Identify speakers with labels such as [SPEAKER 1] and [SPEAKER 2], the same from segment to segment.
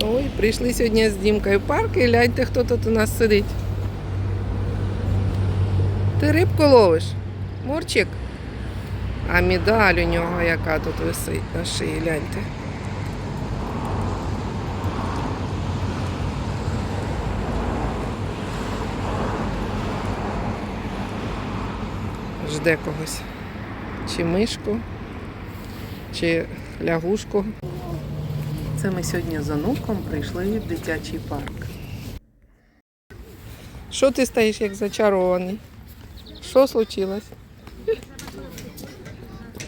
[SPEAKER 1] Ой, прийшли сьогодні з Дімкою в парк і гляньте, хто тут у нас сидить. Ти рибку ловиш? Мурчик? А медаль у нього яка тут висить на шиї, гляньте. Жде когось. Чи мишку, чи лягушку. Це ми сьогодні з онуком прийшли в дитячий парк. Що ти стоїш як зачарований? Що случилось?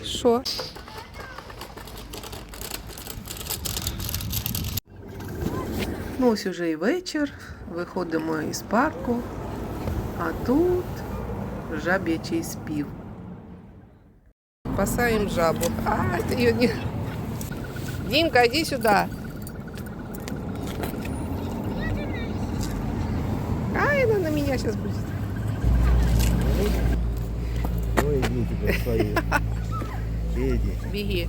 [SPEAKER 1] Що? Ну, ось уже і вечір. Виходимо із парку, а тут жаб'ячий спів. Спасаємо жабу. А, ти її не... Димка, иди сюда. Ай, она на меня сейчас будет.
[SPEAKER 2] Ой, иди теперь свои. Иди.
[SPEAKER 1] Беги.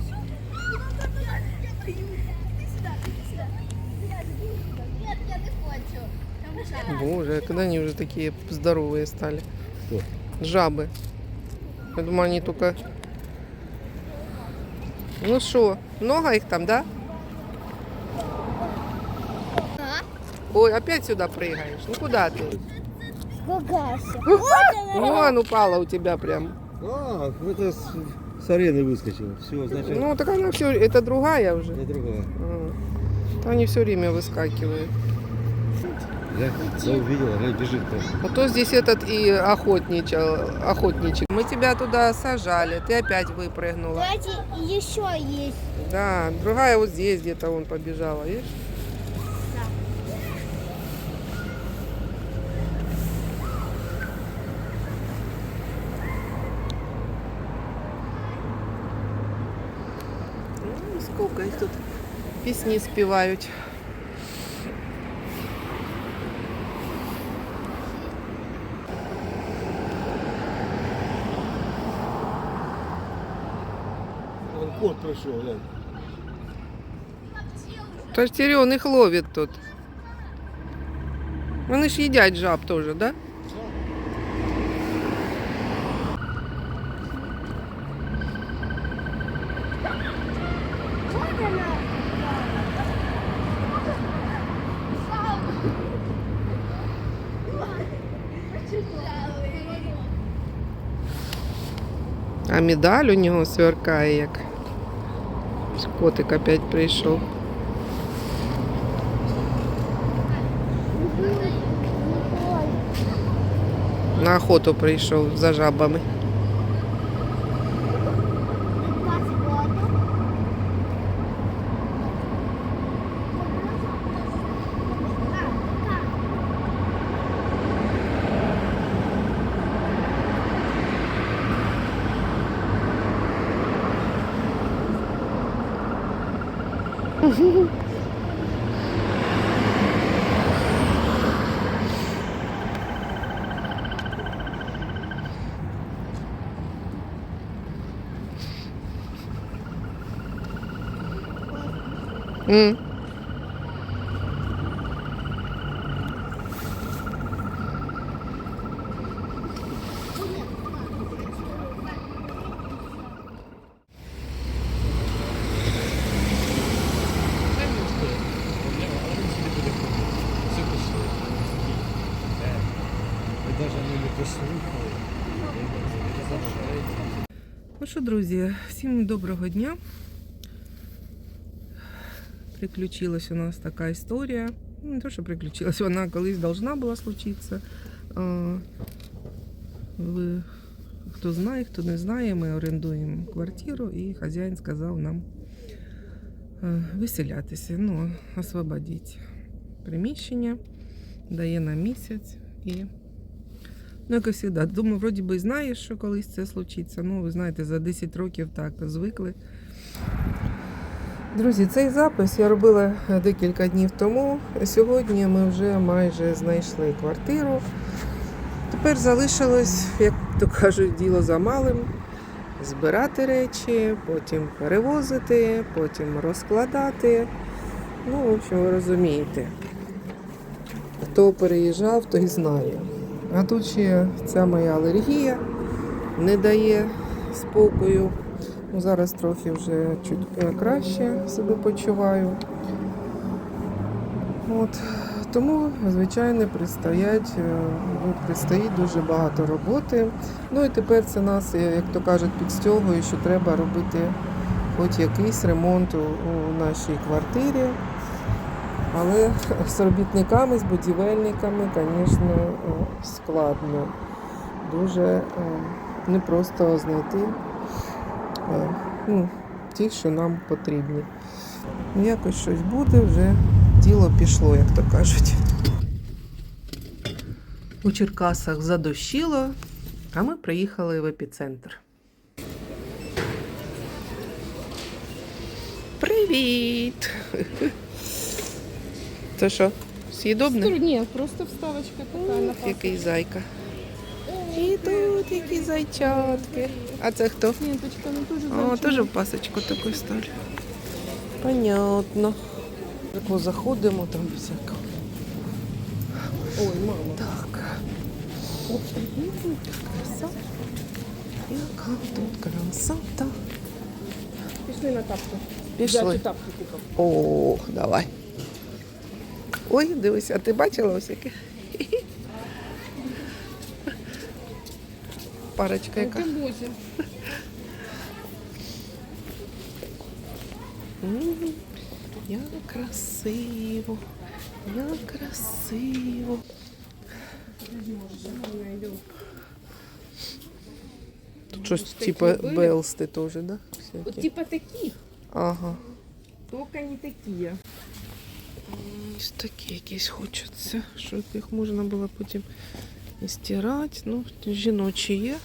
[SPEAKER 1] Боже, а когда они уже такие здоровые стали?
[SPEAKER 2] Кто?
[SPEAKER 1] Жабы. Я думаю, они только... Ну что, много их там, да? Ой, опять сюда прыгаешь. Ну куда ты?
[SPEAKER 3] Гагася.
[SPEAKER 1] Вон упала у тебя прям.
[SPEAKER 2] А, это с, с арены выскочил. Все, значит,
[SPEAKER 1] Ну так она все, это другая уже.
[SPEAKER 2] это другая.
[SPEAKER 1] А. То Они все время выскакивают.
[SPEAKER 2] Я, я увидел, она бежит там.
[SPEAKER 1] А то здесь этот и охотничал, охотничек. Мы тебя туда сажали, ты опять выпрыгнула.
[SPEAKER 3] Давайте еще есть.
[SPEAKER 1] Да, другая вот здесь где-то он побежала, видишь? Ну, сколько их тут пісні співають.
[SPEAKER 2] Он кот прошел, глянь.
[SPEAKER 1] Та ж Тірьон їх ловить тут. Вони ж їдять жаб теж, да?
[SPEAKER 3] Вот она.
[SPEAKER 1] А медаль у нього сверкає як. Котик опять прийшов. На охоту прийшов за жабами.
[SPEAKER 2] 嗯。
[SPEAKER 1] Ну що, друзі, всім доброго дня. Приключилась у нас така історія. Ну, Не то, що приключилась, вона колись должна була случитися. Ви, хто знає, хто не знає, ми орендуємо квартиру і хазяїн сказав нам е, виселятися, ну, освободити приміщення, дає на місяць і Ну, як і завжди. Думаю, вроді би знаєш, що колись це случиться. Ну, ви знаєте, за 10 років так звикли. Друзі, цей запис я робила декілька днів тому. Сьогодні ми вже майже знайшли квартиру. Тепер залишилось, як то кажуть, діло за малим. Збирати речі, потім перевозити, потім розкладати. Ну, в общем, ви розумієте. Хто переїжджав, той знає. А тут ще ця моя алергія не дає спокою. Ну, зараз трохи вже чуть е, краще себе почуваю. От. Тому, звичайно, предстоять, е, ну, предстоїть дуже багато роботи. Ну і тепер це нас, е, як то кажуть, підстягує, що треба робити хоч якийсь ремонт у, у нашій квартирі. Але з робітниками, з будівельниками, звісно, е, складно. Дуже е, непросто знайти е, ну, ті, що нам потрібні. Якось щось буде, вже діло пішло, як то кажуть. У Черкасах задощило, а ми приїхали в епіцентр. Привіт! Це що, з'їдобне?
[SPEAKER 4] Ні, просто вставочка така на
[SPEAKER 1] Який зайка. І тут які зайчатки. А це хто?
[SPEAKER 4] Ленточка, ну дуже
[SPEAKER 1] О, теж в пасочку таку стали. Понятно. Тако заходимо, там всяко.
[SPEAKER 4] Ой, мама.
[SPEAKER 1] Так. Краса. Яка тут красота.
[SPEAKER 4] Пішли на тапку.
[SPEAKER 1] Пішли.
[SPEAKER 4] купив.
[SPEAKER 1] О, давай. Ой, дивись, а ти бачила ось яке? Парочка яка.
[SPEAKER 4] Бозі.
[SPEAKER 1] Як красиво, як красиво. Тут щось типа? Белсти теж, да?
[SPEAKER 4] От
[SPEAKER 1] Всякі.
[SPEAKER 4] типа таких,
[SPEAKER 1] Ага.
[SPEAKER 4] тільки не такі.
[SPEAKER 1] Ось такі якісь хочеться, щоб їх можна було потім і стирати. Ну, жіночі є,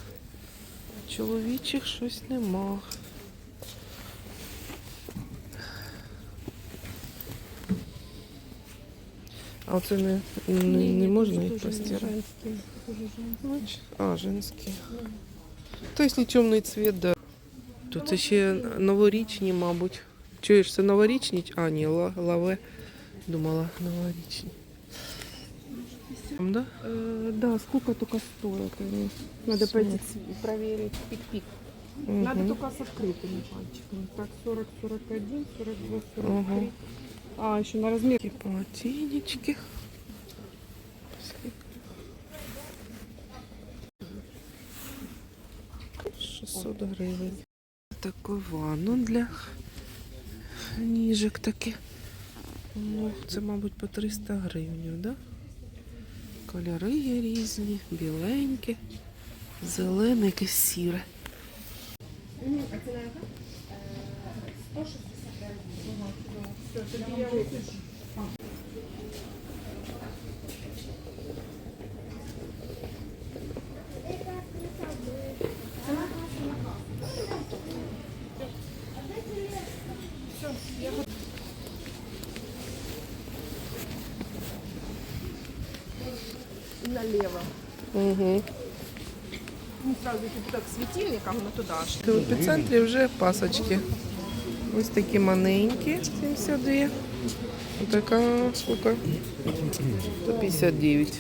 [SPEAKER 1] чоловічих щось нема. А оце не, не, не можна їх постирати. А, женські. То якщо темний цвіт, да. Тут ще новорічні, мабуть. Чуєш, це новорічні? А, ні, ла- лаве Думала, новорічні. Там, да?
[SPEAKER 4] Э, да, сколько только стоит. они. Надо
[SPEAKER 1] Смотри.
[SPEAKER 4] пойти с- проверить пик-пик. Надо
[SPEAKER 1] Мгм.
[SPEAKER 4] только с открытыми пальчиками. Так, 40, 41, 42, 43.
[SPEAKER 1] Ага.
[SPEAKER 4] А, еще на размер.
[SPEAKER 1] Такі полотенечки. Скільки? 600 гривень. Таку ванну для ніжок таке. Ну, це, мабуть, по 300 гривень, да? Кольори є різні, біленькі, зелене, якесь сіре.
[SPEAKER 4] Налево.
[SPEAKER 1] Угу.
[SPEAKER 4] Ну, сразу тут так светильником, но туда аж.
[SPEAKER 1] В епіцентрі вже пасочки. Ось такі маленькі, 72. Така сколько? 159.